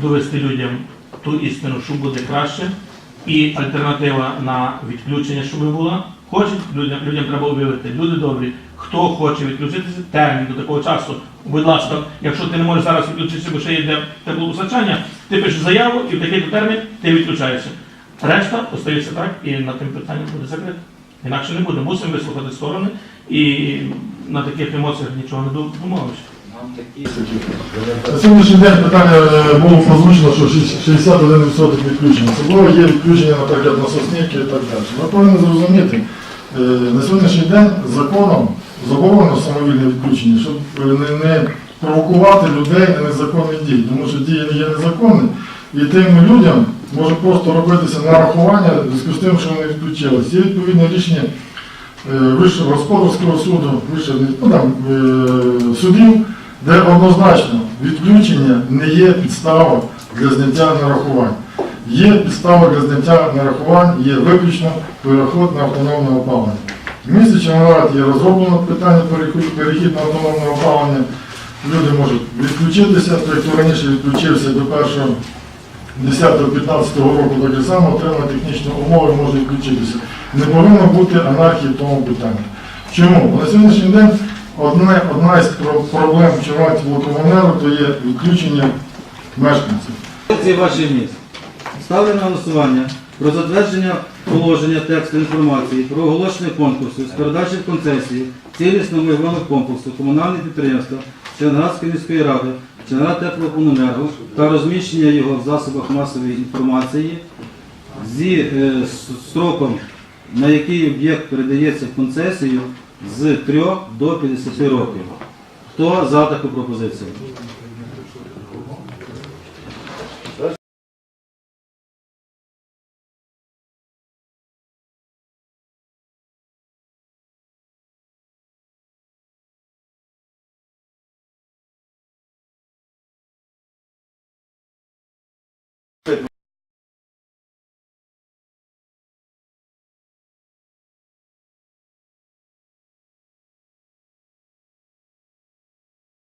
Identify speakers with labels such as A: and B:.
A: довести людям ту істину, що буде краще, і альтернатива на відключення, щоб була. Хочуть людям, людям треба об'явити. Люди добрі. Хто хоче відключитися, термін до такого часу. Будь ласка, якщо ти не можеш зараз відключитися, бо ще йде теплопостачання, ти пишеш заяву і в такий термін ти відключаєшся. Решта остається так, і на тим питанням буде закрите. Інакше не буде. Мусимо вислухати сторони і на таких емоціях нічого не домовимося.
B: На сьогоднішній день питання е, було озвучено, що 61% відключення. Особливо є відключення, наприклад, насосники і так далі. Ми повинні зрозуміти, е, на сьогоднішній день законом заборонено самовільне відключення, щоб е, не, провокувати людей на незаконні дії, тому що дії є незаконні, і тим людям може просто робитися нарахування в зв'язку з тим, що вони відключились. Є відповідне рішення Вищого господарського суду, вище, ну, судів, де однозначно відключення не є підстава для зняття нарахувань. Є підстава для зняття нарахувань, є виключно переход на автономне опалення. В місті Червоноград є розроблено питання перехід, на автономне опалення. Люди можуть відключитися, той, хто раніше відключився до 1 10-15 року так і само отримує технічні умови, може відключитися. Не повинно бути анархії в тому питанні. Чому? На сьогоднішній день одне, одна із проблем Червонці водокомунеру то є відключення мешканців.
C: Це ваше місце. Ставлю на голосування про затвердження положення тексту інформації про оголошення конкурсу з передачі в концесії цілісного майнового комплексу комунальних підприємства Черноградської міської ради, Черноград теплокомуненерго та розміщення його в засобах масової інформації зі е, строком, на який об'єкт передається в концесію з 3 до 50 років. Хто за таку пропозицію?